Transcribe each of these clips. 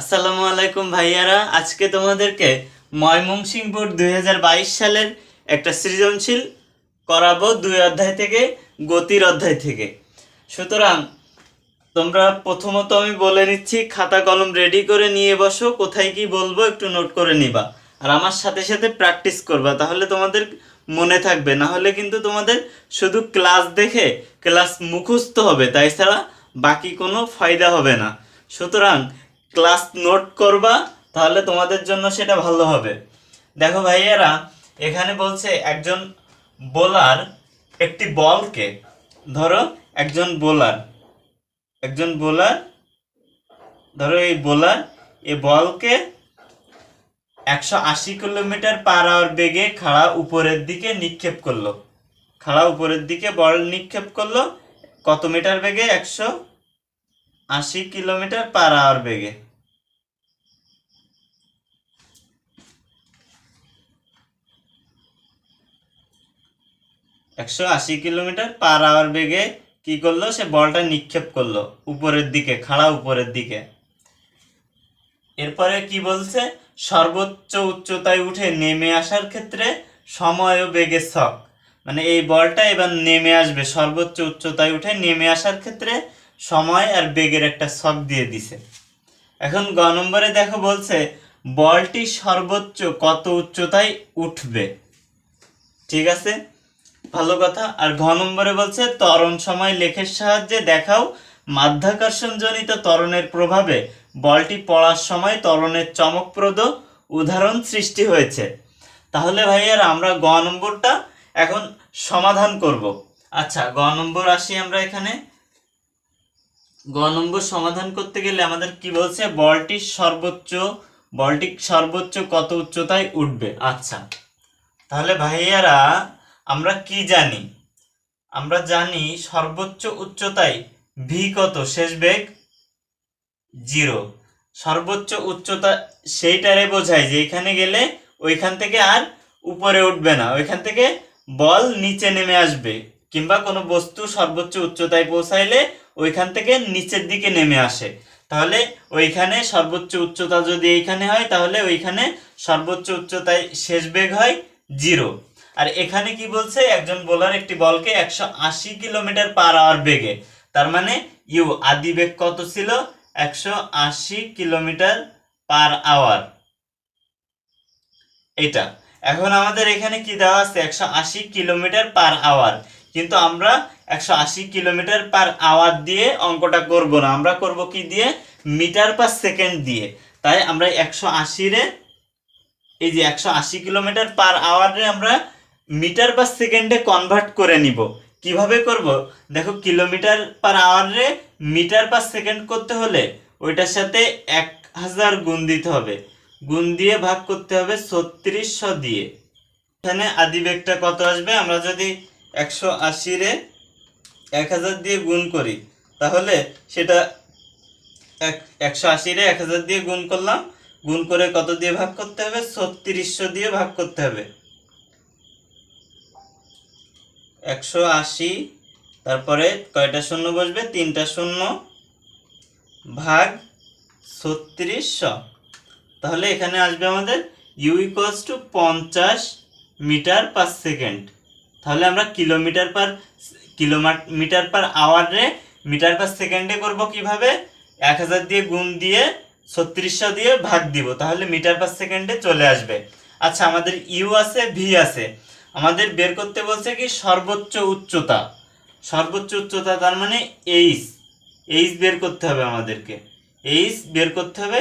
আসসালামু আলাইকুম ভাইয়ারা। আজকে তোমাদেরকে ময়মনসিং বোর্ড দুই সালের একটা সৃজনশীল করাবো দুই অধ্যায় থেকে, গতির অধ্যায় থেকে। সুতরাং তোমরা প্রথমত আমি বলে নিচ্ছি, খাতা কলম রেডি করে নিয়ে বসো, কোথায় কি বলব একটু নোট করে নিবা। আর আমার সাথে সাথে প্র্যাকটিস করবা, তাহলে তোমাদের মনে থাকবে। না হলে কিন্তু তোমাদের শুধু ক্লাস দেখে ক্লাস মুখস্থ হবে তাই ছাড়া বাকি কোনো ফায়দা হবে না। সুতরাং ক্লাস নোট করবা, তাহলে তোমাদের জন্য সেটা ভালো হবে। দেখো ভাইয়েরা, এখানে বলছে একজন বোলার একটি বলকে, ধরো একজন বোলার একজন বোলার ধরো এই বোলার এই বলকে একশো আশি কিলোমিটার পার আওয়ার বেগে খাড়া উপরের দিকে নিক্ষেপ করল। খাড়া উপরের দিকে বল নিক্ষেপ করল, কত মিটার বেগে? একশো আশি কিলোমিটার পার আওয়ার বেগে। একশো আশি কিলোমিটার পার আওয়ার বেগে কি করল? সে বলটা নিক্ষেপ করল, উপরের দিকে, খাড়া উপরের দিকে। এরপরে কি বলছে? সর্বোচ্চ উচ্চতায় উঠে নেমে আসার ক্ষেত্রে সময় ও বেগের ছক মানে এই বলটা এবার নেমে আসবে, সর্বোচ্চ উচ্চতায় উঠে নেমে আসার ক্ষেত্রে সময় আর বেগের একটা ছক দিয়ে দিছে। এখন গ নম্বরে দেখো বলছে, বলটি সর্বোচ্চ কত উচ্চতায় উঠবে? ঠিক আছে? ভালো কথা। আর ঘ নম্বরে বলছে ত্বরণ সময় লেখের সাহায্যে দেখাও মাধ্যাকর্ষণজনিত ত্বরণের প্রভাবে বলটি পড়ার সময় ত্বরণের চমকপ্রদ উদাহরণ সৃষ্টি হয়েছে। তাহলে ভাইয়ার, আমরা গ নম্বরটা এখন সমাধান করব। আচ্ছা গ নম্বর আসি আমরা এখানে। গ নম্বর সমাধান করতে গেলে আমাদের কি বলছে? বলটি সর্বোচ্চ বলটি সর্বোচ্চ কত উচ্চতায় উঠবে? আচ্ছা তাহলে ভাইয়ারা আমরা কি জানি? আমরা জানি সর্বোচ্চ উচ্চতায় ভি কত? শেষ বেগ জিরো সর্বোচ্চ উচ্চতা সেইটারে বোঝায় যে এখানে গেলে ওইখান থেকে আর উপরে উঠবে না। ওইখান থেকে বল নিচে নেমে আসবে কিংবা কোনো বস্তু সর্বোচ্চ উচ্চতায় পৌঁছাইলে ওইখান থেকে নিচের দিকে নেমে আসে। তাহলে ওইখানে সর্বোচ্চ উচ্চতা যদি এইখানে হয়, তাহলে ওইখানে সর্বোচ্চ উচ্চতায় শেষ বেগ হয় জিরো আর এখানে কি বলছে? একজন বোলার একটি বলকে একশো আশি কিলোমিটার পার আওয়ার বেগে। তার মানে ইউ, আদি বেগ কত ছিল? একশো আশি কিলোমিটার পার আওয়ার এটা এখন আমাদের এখানে কি দেওয়া আছে? একশো আশি কিলোমিটার পার আওয়ার কিন্তু আমরা একশো আশি কিলোমিটার পার আওয়ার দিয়ে অঙ্কটা করব না। আমরা করব কি দিয়ে? মিটার পার সেকেন্ড দিয়ে। তাই আমরা একশো আশিরে, এই যে একশো আশি কিলোমিটার পার আওয়ারে আমরা মিটার পার সেকেন্ডে কনভার্ট করে নিব। কীভাবে করব? দেখো, কিলোমিটার পার আওয়ারে মিটার পার সেকেন্ড করতে হলে ওইটার সাথে এক হাজার গুণ দিতে হবে। গুণ দিয়ে ভাগ করতে হবে ছত্রিশশো দিয়ে। এখানে আদি বেগটা কত আসবে? আমরা যদি একশো আশিরে এক হাজার দিয়ে গুণ করি, তাহলে সেটা এক, একশো আশিরে এক হাজার দিয়ে গুণ করলাম। গুণ করে কত দিয়ে ভাগ করতে হবে? ছত্রিশশো দিয়ে ভাগ করতে হবে। একশো আশি, তারপরে কয়টা শূন্য বসবে? তিনটা শূন্য ভাগ ছত্রিশশো। তাহলে এখানে আসবে আমাদের ইউ টু পঞ্চাশ মিটার পার সেকেন্ড তাহলে আমরা কিলোমিটার পার কিলোমিটার পার আওয়ারে মিটার পার সেকেন্ডে করব কীভাবে? এক হাজার দিয়ে গুণ দিয়ে ছত্রিশশো দিয়ে ভাগ দিব। তাহলে মিটার পার সেকেন্ডে চলে আসবে। আচ্ছা আমাদের ইউ আছে ভি আছে। আমাদের বের করতে বলছে কি সর্বোচ্চ উচ্চতা। সর্বোচ্চ উচ্চতা তার মানে এইচ এইচ বের করতে হবে আমাদেরকে। এইচ বের করতে হবে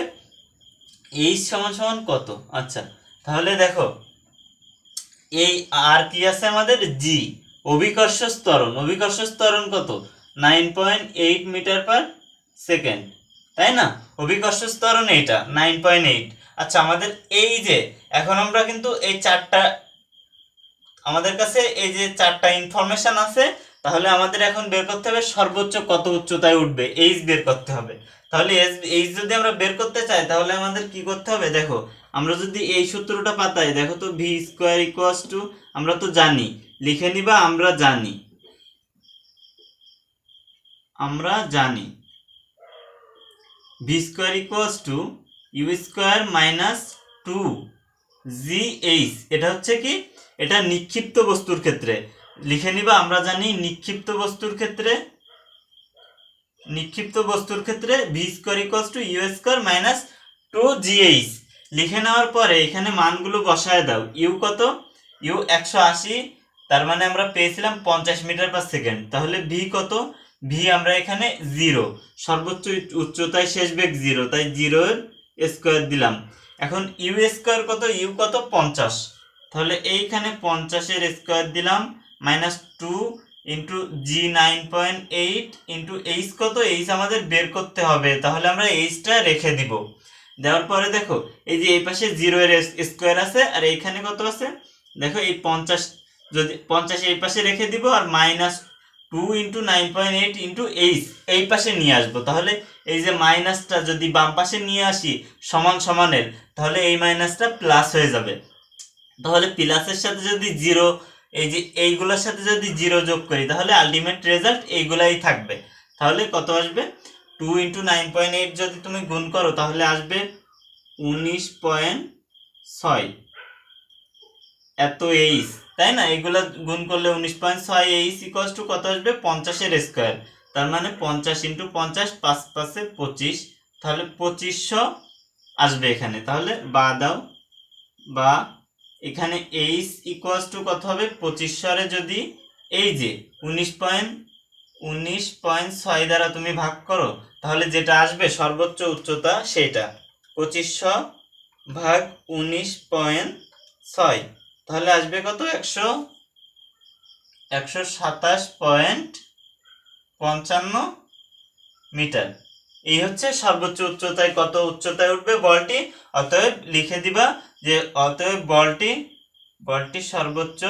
এইচ সমান সমান কত? আচ্ছা তাহলে দেখো, এই আর কি আছে আমাদের? জি অভিকর্ষ স্তরণ অভিকর্ষ স্তরণ কত? Nine point eight metre per second তাই না? অভিকর্ষ স্তরণ এইটা নাইন পয়েন্ট এইট আচ্ছা আমাদের এই যে, এখন আমরা কিন্তু এই চারটা আমাদের কাছে এই যে চারটা ইনফরমেশন আছে, তাহলে আমাদের এখন বের করতে হবে সর্বোচ্চ কত উচ্চতায় উঠবে এইচ বের করতে হবে। তাহলে এইচ যদি আমরা বের করতে চাই, তাহলে আমাদের কি করতে হবে? দেখো, আমরা যদি এই সূত্রটা পাতাই, দেখো তো ভি স্কোয়ার ইকুয়ালস টু আমরা তো জানি, লিখে নিবা আমরা জানি। আমরা জানি। V square equals to u square minus two g h এটা হচ্ছে কি? এটা নিক্ষিপ্ত বস্তুর ক্ষেত্রে। লিখে নিবা, আমরা জানি নিক্ষিপ্ত বস্তুর ক্ষেত্রে, নিক্ষিপ্ত বস্তুর ক্ষেত্রে v square equals to u square minus two g h লিখে নেওয়ার পরে এখানে মানগুলো বসায় দাও। ইউ কত? ইউ একশো আশি, তার মানে আমরা পেয়েছিলাম পঞ্চাশ মিটার পার সেকেন্ড তাহলে ভি কত? ভি আমরা এখানে জিরো সর্বোচ্চ উচ্চতায় শেষ বেগ জিরো তাই জিরোর স্কোয়ার দিলাম। এখন ইউ স্কোয়ার কত? ইউ কত? পঞ্চাশ। তাহলে এইখানে পঞ্চাশের স্কোয়ার দিলাম minus two into g nine point eight into h কত? এইচ আমাদের বের করতে হবে, তাহলে আমরা এইচটা রেখে দিব। দেওয়ার পরে দেখো, এই যে এই পাশে জিরো এর স্কোয়ার আছে, আর এইখানে কত আছে? দেখো এই পঞ্চাশ, যদি পঞ্চাশ এই পাশে রেখে দিব, আর minus two into nine point eight into h এই পাশে নিয়ে আসব। তাহলে এই যে মাইনাসটা যদি বাম পাশে নিয়ে আসি, সমান সমানের, তাহলে এই মাইনাসটা প্লাস হয়ে যাবে। তাহলে প্লাসের সাথে যদি জিরো এই যে এইগুলোর সাথে যদি জিরো যোগ করি, তাহলে আলটিমেট রেজাল্ট এইগুলাই থাকবে। তাহলে কত আসবে? Two into nine point eight যদি তুমি গুণ করো, তাহলে আসবে উনিশ পয়েন্ট ছয়। এত এইচ তাই না? এগুলা গুণ করলে উনিশ পয়েন্ট ছয় এইচ ইকোয়াস টু কত আসবে? পঞ্চাশের স্কোয়ার তার মানে পঞ্চাশ ইন্টু পঞ্চাশ পাঁচ পাঁচে পঁচিশ। তাহলে পঁচিশশো আসবে এখানে। তাহলে বা দাও, বা এখানে এইচ ইকুয়াস টু কত হবে? পঁচিশশোরে যদি এই যে উনিশ পয়েন্ট উনিশ পয়েন্ট ছয় দ্বারা তুমি ভাগ করো, তাহলে যেটা আসবে সর্বোচ্চ উচ্চতা সেটা। পঁচিশশো ভাগ উনিশ পয়েন্ট ছয়, তাহলে আসবে কত? একশো একশো সাতাশ পয়েন্ট পঞ্চান্ন মিটার। এই হচ্ছে সর্বোচ্চ উচ্চতায় কত উচ্চতায় উঠবে বলটি? অতএব লিখে দিবা যে অতএব বলটি বলটি সর্বোচ্চ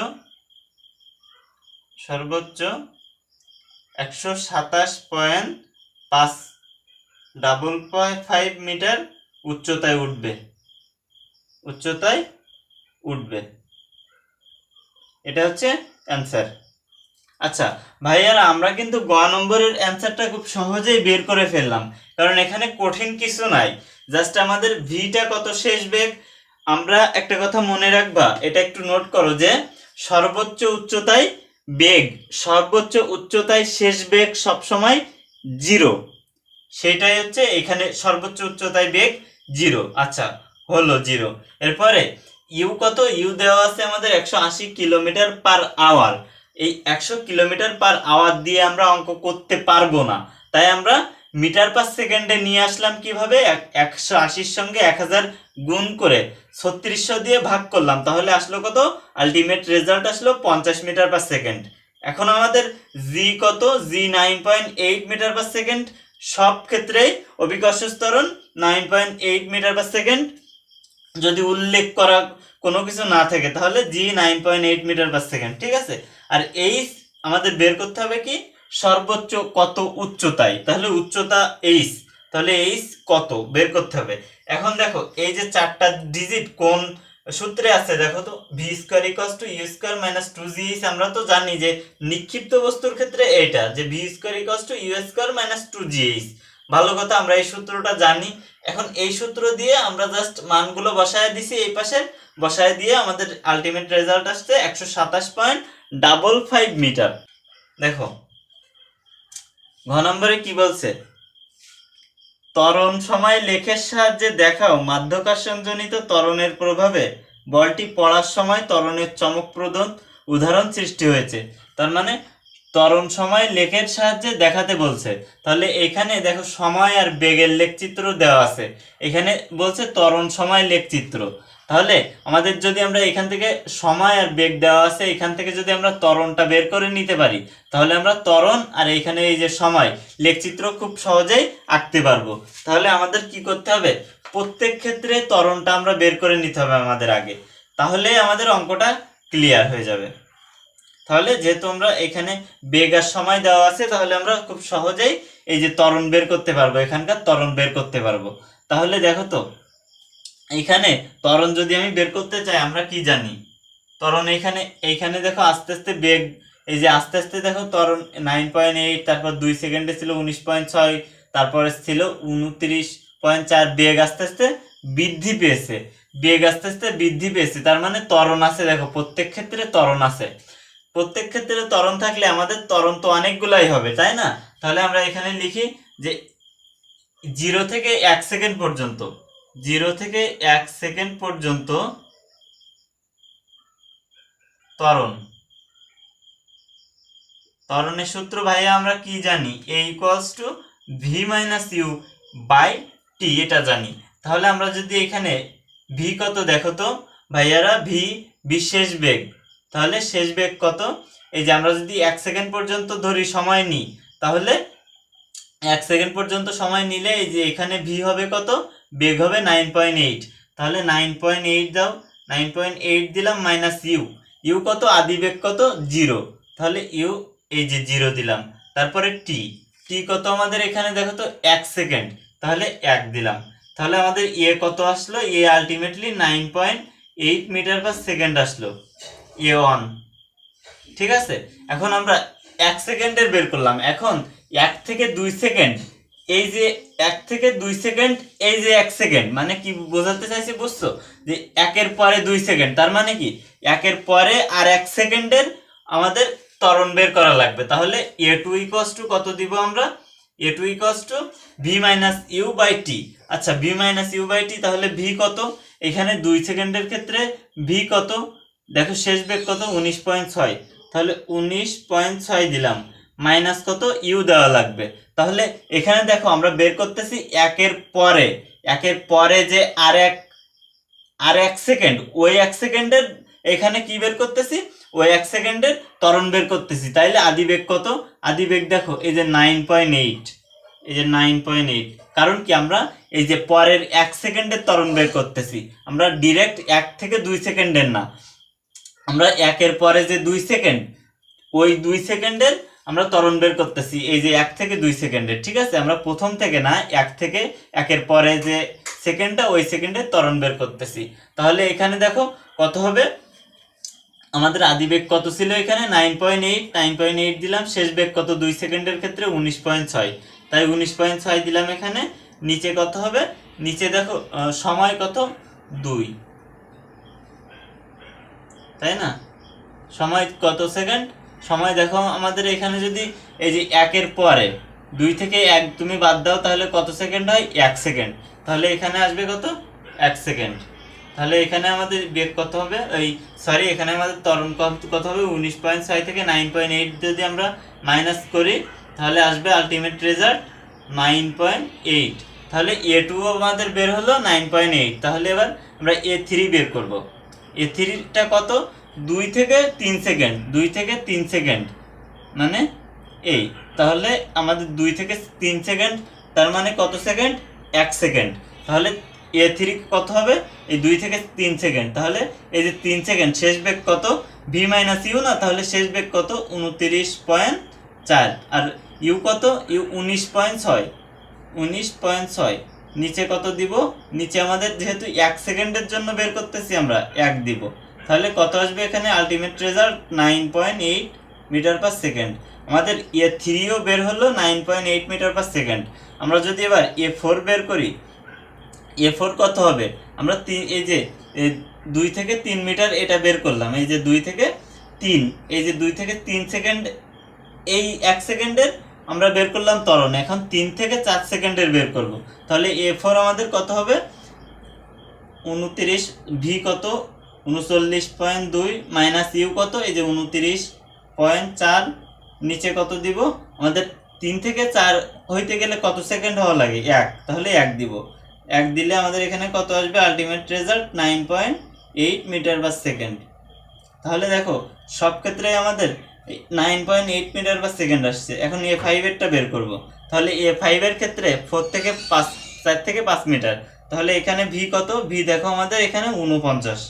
সর্বোচ্চ একশো সাতাশ পয়েন্ট পাঁচ ডাবল ফাইভ মিটার উচ্চতায় উঠবে। উচ্চতায় উঠবে। এটা হচ্ছে অ্যান্সার আচ্ছা ভাইয়ারা, আমরা কিন্তু গ নম্বরের অ্যান্সারটা খুব সহজেই বের করে ফেললাম। কারণ এখানে কঠিন কিছু নাই। জাস্ট আমাদের ভিটা কত শেষ বেগ? আমরা একটা কথা মনে রাখবা, এটা একটু নোট করো যে সর্বোচ্চ উচ্চতায় বেগ, সর্বোচ্চ উচ্চতায় শেষ বেগ সবসময় জিরো সেটাই হচ্ছে এখানে সর্বোচ্চ উচ্চতায় বেগ জিরো আচ্ছা হলো জিরো এরপরে ইউ কত? ইউ দেওয়া আছে আমাদের একশো আশি কিলোমিটার পার আওয়ার এই একশো কিলোমিটার পার আওয়ার দিয়ে আমরা অঙ্ক করতে পারব না। তাই আমরা মিটার পার সেকেন্ডে নিয়ে আসলাম কীভাবে? একশো আশির সঙ্গে এক হাজার গুণ করে ছত্রিশশো দিয়ে ভাগ করলাম। তাহলে আসলো কত? আলটিমেট রেজাল্ট আসলো পঞ্চাশ মিটার পার সেকেন্ড। এখন আমাদের জি কত? G nine point eight metre per second. সব ক্ষেত্রেই অভিকর্ষ স্তরণ nine point eight metre per second. যদি উল্লেখ করা কোনো কিছু না থাকে, তাহলে g nine point eight metre per second, ঠিক আছে? আর এইচ আমাদের বের করতে হবে কি? সর্বোচ্চ কত উচ্চতায়? তাহলে উচ্চতা এইচ তাহলে এইচ কত? বের করতে হবে। এখন দেখো, এই যে চারটা ডিজিট কোন সূত্রে আছে? দেখো তো v square equals to u square minus two g h আমরা তো জানি যে নিক্ষিপ্ত বস্তুর ক্ষেত্রে এইটা যে v square equals to u square minus two g h ভালো কথা, আমরা এই সূত্রটা জানি। এখন এই সূত্র দিয়ে আমরা জাস্ট মানগুলো বসায় দিছি এই পাশে, বসায় দিয়ে আমাদের আলটিমেট রেজাল্ট আসছে একশো সাতাশ পয়েন্ট ডাবল ফাইভ মিটার দেখো ঘ নম্বরে কি বলছে? তরণ সময় লেখের সাহায্যে দেখাও মাধ্যাকর্ষণজনিত ত্বরণের প্রভাবে বলটি পড়ার সময় ত্বরণের চমকপ্রদ উদাহরণ সৃষ্টি হয়েছে। তার মানে ত্বরণ সময় লেখের সাহায্যে দেখাতে বলছে। তাহলে এখানে দেখো সময় আর বেগের লেখচিত্র দেওয়া আছে। এখানে বলছে ত্বরণ সময় লেখচিত্র। তাহলে আমাদের যদি আমরা এখান থেকে সময় আর বেগ দেওয়া আছে, এখান থেকে যদি আমরা ত্বরণটা বের করে নিতে পারি, তাহলে আমরা ত্বরণ আর এখানে এই যে সময় লেখচিত্র খুব সহজেই আঁকতে পারব। তাহলে আমাদের কি করতে হবে? প্রত্যেক ক্ষেত্রে ত্বরণটা আমরা বের করে নিতে হবে আমাদের আগে। তাহলে আমাদের অঙ্কটা ক্লিয়ার হয়ে যাবে। তাহলে যেহেতু আমরা এখানে বেগ আর সময় দেওয়া আছে, তাহলে আমরা খুব সহজেই এই যে তরণ বের করতে পারব, এখানকার তরণ বের করতে পারব। তাহলে দেখো তো, এখানে তরণ যদি আমি বের করতে চাই, আমরা কি জানি? তরণ এখানে, এইখানে দেখো আস্তে আস্তে বেগ, এই যে আস্তে আস্তে দেখো তরণ নাইন পয়েন্ট এইট তারপর দুই সেকেন্ডে ছিল উনিশ পয়েন্ট ছয়, তারপরে ছিল উনত্রিশ পয়েন্ট চার, বেগ আস্তে আস্তে বৃদ্ধি পেয়েছে। বেগ আস্তে আস্তে বৃদ্ধি পেয়েছে, তার মানে তরণ আছে, দেখো, প্রত্যেক ক্ষেত্রে তরণ আছে। প্রত্যেক ক্ষেত্রে ত্বরণ থাকলে আমাদের ত্বরণ তো অনেকগুলাই হবে, তাই না? তাহলে আমরা এখানে লিখি যে জিরো থেকে এক সেকেন্ড পর্যন্ত, জিরো থেকে এক সেকেন্ড পর্যন্ত ত্বরণ। ত্বরণের সূত্র ভাইয়া আমরা কি জানি? A equals to v minus u by t এটা জানি। তাহলে আমরা যদি এখানে ভি কত দেখো তো? ভাইয়ারা ভি বিশেষ বেগ। তাহলে শেষ বেগ কত? এই যে আমরা যদি এক সেকেন্ড পর্যন্ত ধরি সময় নিই, তাহলে এক সেকেন্ড পর্যন্ত সময় নিলে এই যে এখানে ভি হবে কত? বেগ হবে নাইন পয়েন্ট এইট তাহলে নাইন পয়েন্ট এইট দাও নাইন পয়েন্ট এইট দিলাম মাইনাস ইউ ইউ কত? আদি বেগ কত? জিরো তাহলে ইউ এই যে জিরো দিলাম। তারপরে টি টি কত আমাদের এখানে দেখো তো? এক সেকেন্ড। তাহলে এক দিলাম। তাহলে আমাদের এ কত আসলো? A ultimately nine point eight metre per second আসলো। এ ওয়ান ঠিক আছে? এখন আমরা এক সেকেন্ডের বের করলাম। এখন এক থেকে দুই সেকেন্ড, এই যে এক থেকে দুই সেকেন্ড, এই যে এক সেকেন্ড মানে কি বোঝাতে চাইছি বুঝছ? যে একের পরে দুই সেকেন্ড, তার মানে কি? একের পরে আর এক সেকেন্ডের আমাদের ত্বরণ বের করা লাগবে। তাহলে এ টু ইকস টু কত দিব আমরা? A two equals to v minus u by t. আচ্ছা v minus u by t, তাহলে ভি কত? এখানে দুই সেকেন্ডের ক্ষেত্রে ভি কত? দেখো শেষ বেগ কত? উনিশ পয়েন্ট ছয়। তাহলে উনিশ পয়েন্ট ছয় দিলাম। মাইনাস কত? ইউ দেওয়া লাগবে। তাহলে এখানে দেখো আমরা বের করতেছি একের পরে। একের পরে যে আর এক আর এক সেকেন্ড, ওই এক সেকেন্ডের এখানে কি বের করতেছি? ওই এক সেকেন্ডের ত্বরণ বের করতেছি। তাইলে আদি বেগ কত? আদি বেগ দেখো, এই যে নাইন পয়েন্ট এইট, এই যে নাইন পয়েন্ট এইট। কারণ কি আমরা এই যে পরের এক সেকেন্ডের ত্বরণ বের করতেছি। আমরা ডিরেক্ট এক থেকে দুই সেকেন্ডের না। আমরা একের পরে যে দুই সেকেন্ড ওই দুই সেকেন্ডের আমরা ত্বরণ বের করতেছি। এই যে এক থেকে দুই সেকেন্ডের ঠিক আছে? আমরা প্রথম থেকে না, এক থেকে একের পরে যে সেকেন্ডটা ওই সেকেন্ডের ত্বরণ বের করতেছি। তাহলে এখানে দেখো কত হবে? আমাদের আদি বেগ কত ছিল এখানে? Nine point eight nine point eight দিলাম। শেষ বেগ কত? দুই সেকেন্ডের ক্ষেত্রে উনিশ পয়েন্ট ছয়। তাই উনিশ পয়েন্ট ছয় দিলাম এখানে। নিচে কত হবে? নিচে দেখো সময় কত? দুই। তাই না? সময় কত সেকেন্ড? সময় দেখো আমাদের এখানে যদি এই যে একের পরে দুই থেকে এক তুমি বাদ দাও, তাহলে কত সেকেন্ড হয়? এক সেকেন্ড। তাহলে এখানে আসবে কত? এক সেকেন্ড। তাহলে এখানে আমাদের বেগ কত হবে? ওই সরি এখানে আমাদের ত্বরণ কত- কত হবে? উনিশ পয়েন্ট ছয় থেকে নাইন পয়েন্ট এইট যদি আমরা মাইনাস করি, তাহলে আসবে ultimate result nine point eight তাহলে এ টু আমাদের বের হলো নাইন পয়েন্ট এইট তাহলে এবার আমরা এ থ্রি বের করব। এ থ্রিটা কত? দুই থেকে তিন সেকেন্ড, দুই থেকে তিন সেকেন্ড। মানে এই, তাহলে আমাদের দুই থেকে তিন সেকেন্ড, তার মানে কত সেকেন্ড? এক সেকেন্ড। তাহলে এ থ্রি কত হবে? এই দুই থেকে তিন সেকেন্ড। তাহলে এই যে তিন সেকেন্ড, শেষ বেগ কত? ভি মাইনাস ইউ না? তাহলে শেষ বেগ কত? উনতিরিশ পয়েন্ট চার। আর ইউ কত? ইউ উনিশ পয়েন্ট ছয়। উনিশ পয়েন্ট ছয়। নিচে কত দিব? নিচে আমাদের যেহেতু এক সেকেন্ডের জন্য বের করতেছি আমরা, এক দিব। তাহলে কত আসবে এখানে? Ultimate result nine point eight metre per second আমাদের এ থ্রিও বের হলো nine point eight metre per second আমরা যদি এবার এ ফোর বের করি এ ফোর কত হবে? আমরা তিন, এই যে দুই থেকে তিন মিটার এটা বের করলাম। এই যে দুই থেকে তিন, এই যে দুই থেকে তিন সেকেন্ড, এই এক সেকেন্ডের আমরা বের করলাম ত্বরণ। এখন তিন থেকে চার সেকেন্ডের বের করব। তাহলে এ ফোর আমাদের কত হবে? উনতিরিশ ভি কত? উনচল্লিশ পয়েন্ট দুই মাইনাস ইউ কত? এই যে উনতিরিশ পয়েন্ট চার নিচে কত দিব? আমাদের তিন থেকে চার হইতে গেলে কত সেকেন্ড হওয়া লাগে? এক। তাহলে এক দিব। এক দিলে আমাদের এখানে কত আসবে? Ultimate result nine point eight metre বা সেকেন্ড। তাহলে দেখো, সব ক্ষেত্রে আমাদের nine point eight metre per second আসছে। এখন এ ফাইভেরটা বের করব। তাহলে এ ফাইভের ক্ষেত্রে ফোর থেকে পাঁচ, চার থেকে পাঁচ মিটার তাহলে এখানে ভি কত? ভি দেখো আমাদের এখানে উনপঞ্চাশ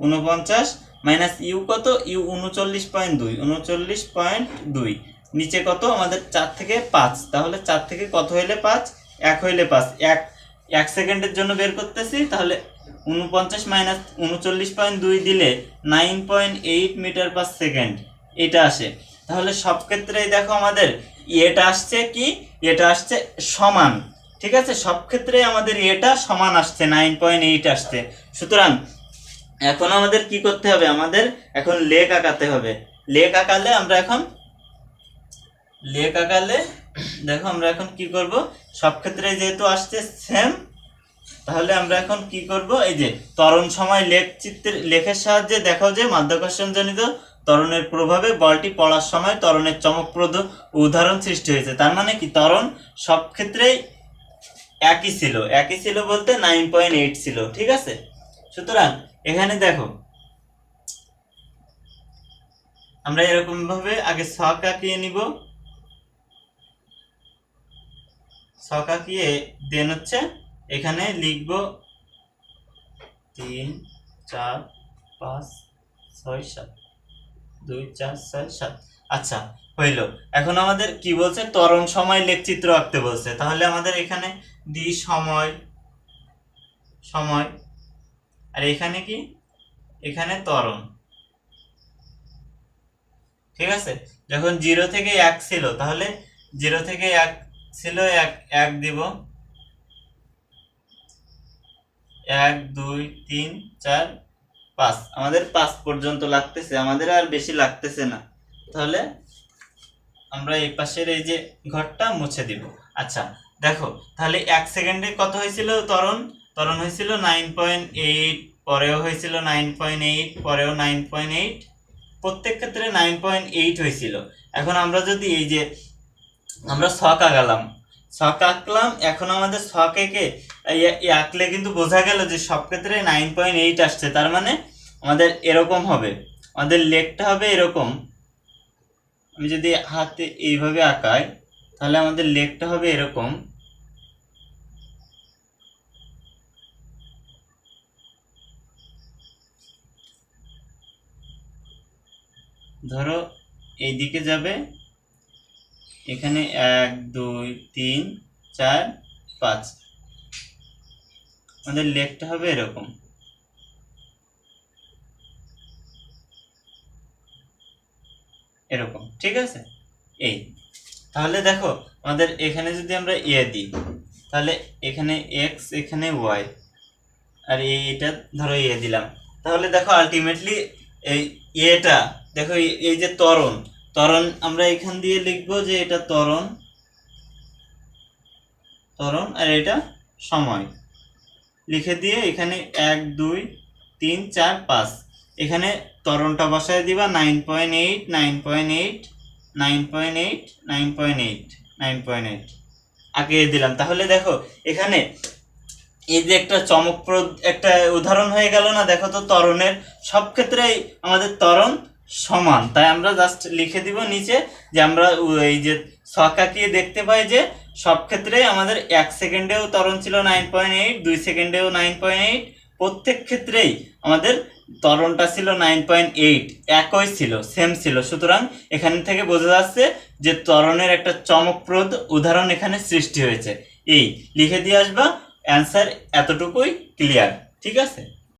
উনপঞ্চাশ মাইনাস ইউ কত? ইউ উনচল্লিশ পয়েন্ট দুই উনচল্লিশ পয়েন্ট দুই। নিচে কত? আমাদের চার থেকে পাঁচ। তাহলে চার থেকে কত হইলে পাঁচ? এক হইলে পাঁচ। এক এক সেকেন্ডের জন্য বের করতেছি, তাহলে উনপঞ্চাশ মাইনাস উনচল্লিশ পয়েন্ট দুই দিলে nine point eight metre per second এটা আসে। তাহলে সব ক্ষেত্রেই দেখো আমাদের এটা আসছে কি? এটা আসছে সমান, ঠিক আছে? সব ক্ষেত্রে আমাদের এটা সমান আসছে নাইন পয়েন্ট এইট আসছে। সুতরাং এখন আমাদের কি করতে হবে? আমাদের এখন লেক আঁকাতে হবে। লেক আঁকালে আমরা এখন লেক আঁকালে দেখো আমরা এখন কি করব? সব ক্ষেত্রে যেহেতু আসছে সেম তাহলে আমরা এখন কি করব? এই যে ত্বরণ সময় লেখ চিত্রের লেখের সাহায্যে দেখাও যে মাধ্যাকর্ষণজনিত ত্বরণের প্রভাবে বলটি পড়ার সময় ত্বরণের চমকপ্রদ উদাহরণ সৃষ্টি হয়েছে। তার মানে কি? ত্বরণ সব ক্ষেত্রেই একই ছিল। একই ছিল বলতে নাইন পয়েন্ট এইট ছিল। ঠিক আছে? সুতরাং এখানে দেখো, আমরা এরকম ভাবে আগে ছক আঁকিয়ে নিব। ছক আঁকিয়ে দেন হচ্ছে এখানে লিখব তিন, চার, পাঁচ, ছয়, সাত। দুই, চার, ছয়, সাত। আচ্ছা হইল। এখন আমাদের কি বলছে? ত্বরণ, সময় লেখচিত্র আঁকতে বলছে। তাহলে আমাদের এখানে দি, সময় সময়, আর এখানে কি? এখানে ত্বরণ। ঠিক আছে? যখন জিরো থেকে এক ছিল, তাহলে জিরো থেকে এক ছিল, এক এক দিব। এক, দুই, তিন, চার পাঁচ আমাদের পাঁচ পর্যন্ত লাগতেছে, আমাদের আর বেশি লাগতেছে না। তাহলে আমরা এই পাশের এই যে ঘরটা মুছে দিব। আচ্ছা দেখো, তাহলে এক সেকেন্ডে কত হয়েছিল তরণ তরণ হয়েছিল নাইন পয়েন্ট এইট, পরেও হয়েছিল নাইন পয়েন্ট এইট, পরেও নাইন পয়েন্ট এইট। প্রত্যেক ক্ষেত্রে নাইন পয়েন্ট এইট হয়েছিল। এখন আমরা যদি এই যে আমরা শখ আঁকালাম শখ আঁকলাম, এখন আমাদের শখ এঁকে আঁকলে কিন্তু বোঝা গেল যে সব ক্ষেত্রে নাইন পয়েন্ট এইট আসছে। তার মানে আমাদের এরকম হবে। আমাদের লেগটা হবে এরকম। আমি যদি হাতে এইভাবে আঁকাই, তাহলে আমাদের লেগটা হবে এরকম। ধরো এইদিকে যাবে। এখানে এক, দুই, তিন, চার, পাঁচ। আমাদের লেগটা হবে এরকম। এরকম, ঠিক আছে? এই, তাহলে দেখো, আমাদের এখানে যদি আমরা এ দিই, তাহলে এখানে এক্স এখানে ওয়াই আর এই- এটা ধরো এ দিলাম। তাহলে দেখো আলটিমেটলি এই এটা, দেখো এই- যে ত্বরণ তরণ আমরা এখান দিয়ে লিখব যে এটা ত্বরণ তরণ আর এটা সময়। লিখে দিয়ে এখানে এক, দুই, তিন, চার, পাঁচ। এখানে ত্বরণটা বসায় দিবা nine point eight nine point eight nine point eight nine point eight nine point eight আগে দিলাম। তাহলে দেখো, এখানে এই যে একটা চমকপ্রদ একটা উদাহরণ হয়ে গেল না, দেখো তো ত্বরণের সব ক্ষেত্রেই আমাদের ত্বরণ সমান। তাই আমরা জাস্ট লিখে দিব নিচে যে আমরা এই যে ছকাকিয়ে দেখতে পাই যে সব ক্ষেত্রেই আমাদের এক সেকেন্ডেও ত্বরণ ছিল নাইন পয়েন্ট এইট দুই সেকেন্ডেও নাইন পয়েন্ট এইট প্রত্যেক ক্ষেত্রেই আমাদের ত্বরণটা ছিল নাইন পয়েন্ট এইট একই ছিল সেম ছিল। সুতরাং এখান থেকে বোঝা যাচ্ছে যে ত্বরণের একটা চমকপ্রদ উদাহরণ এখানে সৃষ্টি হয়েছে। এই, লিখে দিয়ে আসবা। অ্যান্সার এতটুকুই ক্লিয়ার ঠিক আছে?